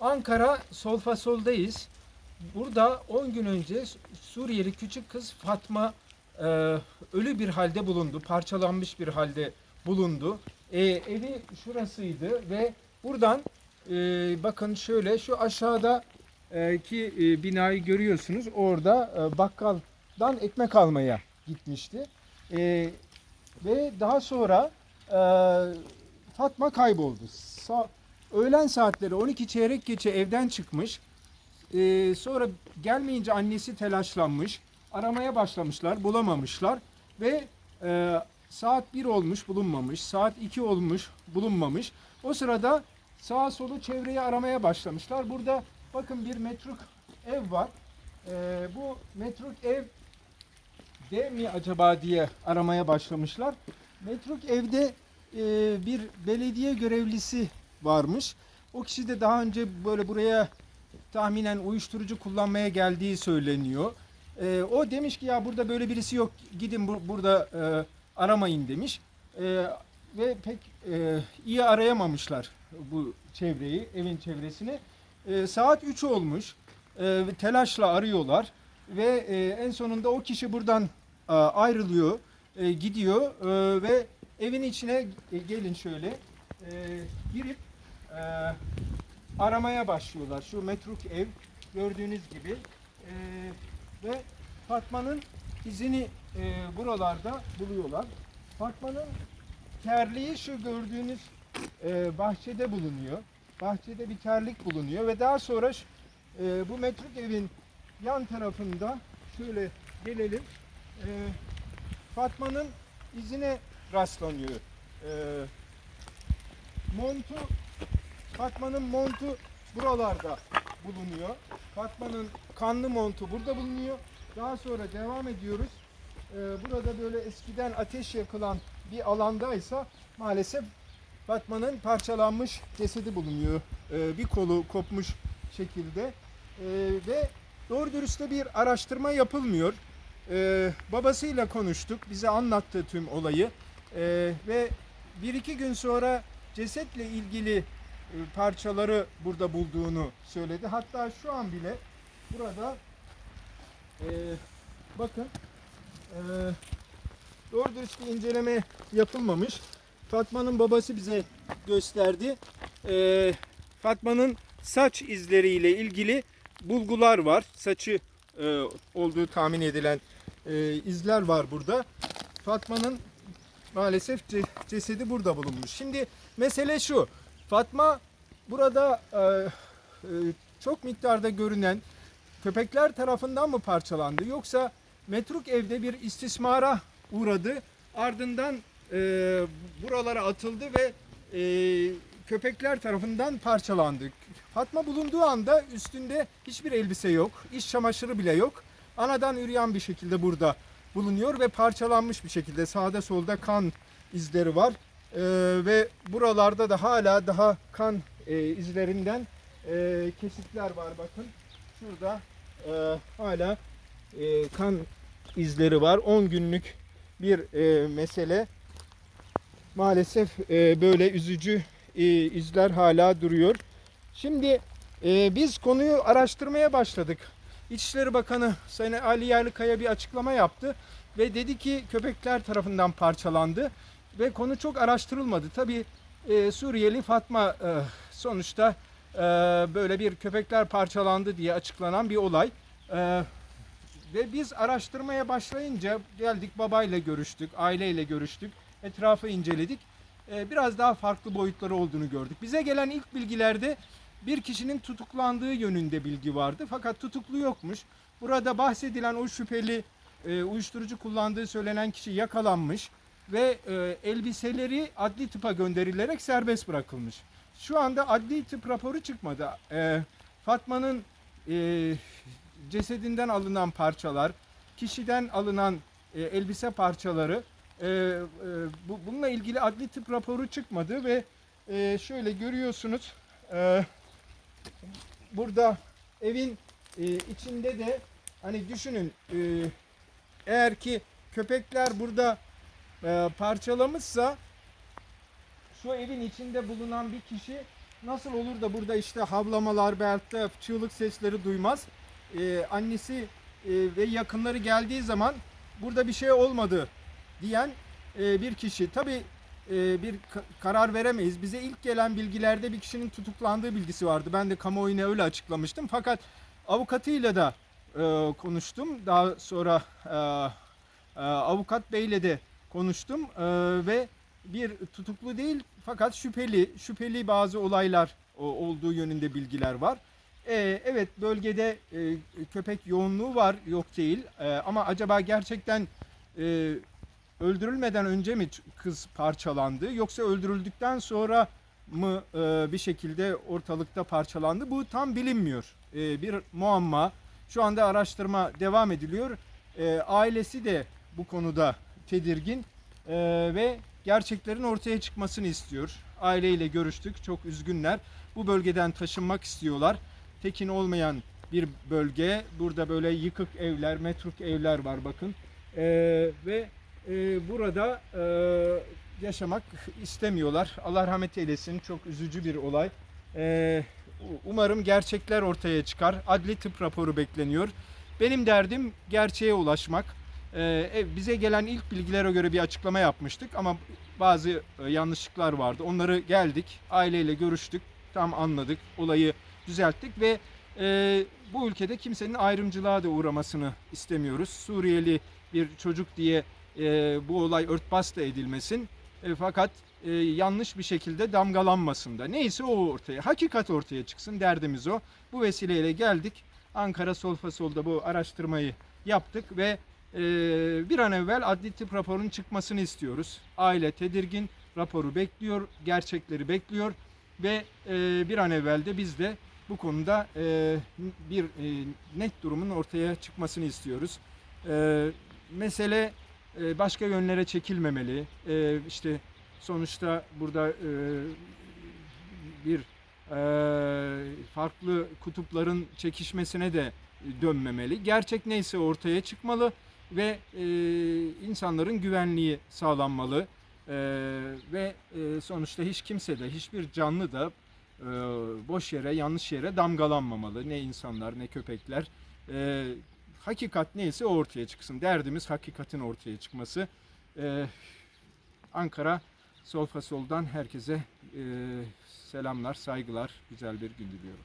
Ankara Solfasol'dayız. Burada 10 gün önce Suriyeli küçük kız Fatma e, ölü bir halde bulundu. Parçalanmış bir halde bulundu. E, evi şurasıydı ve buradan e, bakın şöyle şu aşağıda ki e, binayı görüyorsunuz. Orada e, bakkaldan ekmek almaya gitmişti. E, ve daha sonra e, Fatma kayboldu. Sa- öğlen saatleri 12 çeyrek geçe evden çıkmış. E, sonra gelmeyince annesi telaşlanmış. Aramaya başlamışlar, bulamamışlar ve e, saat 1 olmuş bulunmamış, saat 2 olmuş bulunmamış. O sırada sağa solu çevreyi aramaya başlamışlar. Burada bakın bir metruk ev var. E, bu metruk ev de mi acaba diye aramaya başlamışlar. Metruk evde e, bir belediye görevlisi varmış. O kişi de daha önce böyle buraya tahminen uyuşturucu kullanmaya geldiği söyleniyor. E, o demiş ki ya burada böyle birisi yok gidin bu- burada e, aramayın demiş. E, ve pek e, iyi arayamamışlar bu çevreyi, evin çevresini. E, saat 3 olmuş. E, telaşla arıyorlar ve e, en sonunda o kişi buradan e, ayrılıyor, e, gidiyor e, ve evin içine e, gelin şöyle e, girip e, aramaya başlıyorlar. Şu metruk ev gördüğünüz gibi E, ve Fatma'nın izini e, buralarda buluyorlar. Fatma'nın terliği şu gördüğünüz e, bahçede bulunuyor. Bahçede bir terlik bulunuyor ve daha sonra e, bu metruk evin yan tarafında şöyle gelelim. E, Fatma'nın izine rastlanıyor. E, montu Fatma'nın montu buralarda bulunuyor. Fatma'nın kanlı montu burada bulunuyor. Daha sonra devam ediyoruz. Ee, burada böyle eskiden ateş yakılan bir alandaysa maalesef Fatma'nın parçalanmış cesedi bulunuyor. Ee, bir kolu kopmuş şekilde. Ee, ve doğru dürüst bir araştırma yapılmıyor. Babasıyla konuştuk. Bize anlattı tüm olayı. Ve bir iki gün sonra cesetle ilgili parçaları burada bulduğunu söyledi. Hatta şu an bile burada e, bakın e, doğru dürüst bir inceleme yapılmamış. Fatma'nın babası bize gösterdi. E, Fatma'nın saç izleriyle ilgili bulgular var. Saçı e, olduğu tahmin edilen e, izler var burada. Fatma'nın maalesef ce- cesedi burada bulunmuş. Şimdi mesele şu. Fatma burada e, e, çok miktarda görünen köpekler tarafından mı parçalandı yoksa metruk evde bir istismara uğradı ardından e, buralara atıldı ve e, köpekler tarafından parçalandı. Fatma bulunduğu anda üstünde hiçbir elbise yok, iş çamaşırı bile yok. Anadan üreyen bir şekilde burada bulunuyor ve parçalanmış bir şekilde sağda solda kan izleri var. E, ve buralarda da hala daha kan e, izlerinden e, kesitler var bakın. Şurada e, hala e, kan izleri var. 10 günlük bir e, mesele. Maalesef e, böyle üzücü e, izler hala duruyor. Şimdi e, biz konuyu araştırmaya başladık. İçişleri Bakanı Sayın Ali Yerlikaya bir açıklama yaptı ve dedi ki köpekler tarafından parçalandı ve konu çok araştırılmadı. Tabi Suriyeli Fatma e, sonuçta e, böyle bir köpekler parçalandı diye açıklanan bir olay. E, ve biz araştırmaya başlayınca geldik babayla görüştük, aileyle görüştük, etrafı inceledik. E, biraz daha farklı boyutları olduğunu gördük. Bize gelen ilk bilgilerde bir kişinin tutuklandığı yönünde bilgi vardı fakat tutuklu yokmuş. Burada bahsedilen o şüpheli e, uyuşturucu kullandığı söylenen kişi yakalanmış ve e, elbiseleri adli tıpa gönderilerek serbest bırakılmış. Şu anda adli tıp raporu çıkmadı. E, Fatma'nın e, cesedinden alınan parçalar, kişiden alınan e, elbise parçaları, e, e, bu, bununla ilgili adli tıp raporu çıkmadı ve e, şöyle görüyorsunuz, e, burada evin e, içinde de hani düşünün, e, eğer ki köpekler burada e, parçalamışsa şu evin içinde bulunan bir kişi nasıl olur da burada işte havlamalar da çığlık sesleri duymaz. Ee, annesi e, ve yakınları geldiği zaman burada bir şey olmadı diyen e, bir kişi. Tabi bir ka- karar veremeyiz. Bize ilk gelen bilgilerde bir kişinin tutuklandığı bilgisi vardı. Ben de kamuoyuna öyle açıklamıştım. Fakat avukatıyla da e, konuştum. Daha sonra e, e, avukat beyle de konuştum E, ve bir tutuklu değil fakat şüpheli şüpheli bazı olaylar o- olduğu yönünde bilgiler var. E, evet bölgede e, köpek yoğunluğu var yok değil E, ama acaba gerçekten e, öldürülmeden önce mi kız parçalandı yoksa öldürüldükten sonra mı e, bir şekilde ortalıkta parçalandı bu tam bilinmiyor. E, bir muamma. Şu anda araştırma devam ediliyor. E, ailesi de bu konuda tedirgin e, ve gerçeklerin ortaya çıkmasını istiyor. Aileyle görüştük. Çok üzgünler. Bu bölgeden taşınmak istiyorlar. Tekin olmayan bir bölge. Burada böyle yıkık evler, metruk evler var bakın. E, ve e, burada e, yaşamak istemiyorlar. Allah rahmet eylesin. Çok üzücü bir olay. E, umarım gerçekler ortaya çıkar. Adli tıp raporu bekleniyor. Benim derdim gerçeğe ulaşmak. Ee, bize gelen ilk bilgilere göre bir açıklama yapmıştık ama bazı e, yanlışlıklar vardı. Onları geldik, aileyle görüştük, tam anladık, olayı düzelttik ve e, bu ülkede kimsenin ayrımcılığa da uğramasını istemiyoruz. Suriyeli bir çocuk diye e, bu olay örtbas da edilmesin. E, fakat e, yanlış bir şekilde damgalanmasın da. Neyse o ortaya, hakikat ortaya çıksın derdimiz o. Bu vesileyle geldik. Ankara Solfa Sol'da bu araştırmayı yaptık ve bir an evvel adli tıp raporunun çıkmasını istiyoruz. Aile tedirgin, raporu bekliyor, gerçekleri bekliyor ve e, bir an evvel de biz de bu konuda e, bir e, net durumun ortaya çıkmasını istiyoruz. Mesele başka yönlere çekilmemeli. İşte sonuçta burada bir farklı kutupların çekişmesine de dönmemeli. Gerçek neyse ortaya çıkmalı ve e, insanların güvenliği sağlanmalı. E, ve e, sonuçta hiç kimse de hiçbir canlı da e, boş yere yanlış yere damgalanmamalı. Ne insanlar ne köpekler. E, hakikat neyse o ortaya çıksın. Derdimiz hakikatin ortaya çıkması. E, Ankara Solfa Sol'dan herkese e, selamlar, saygılar, güzel bir gün diliyorum.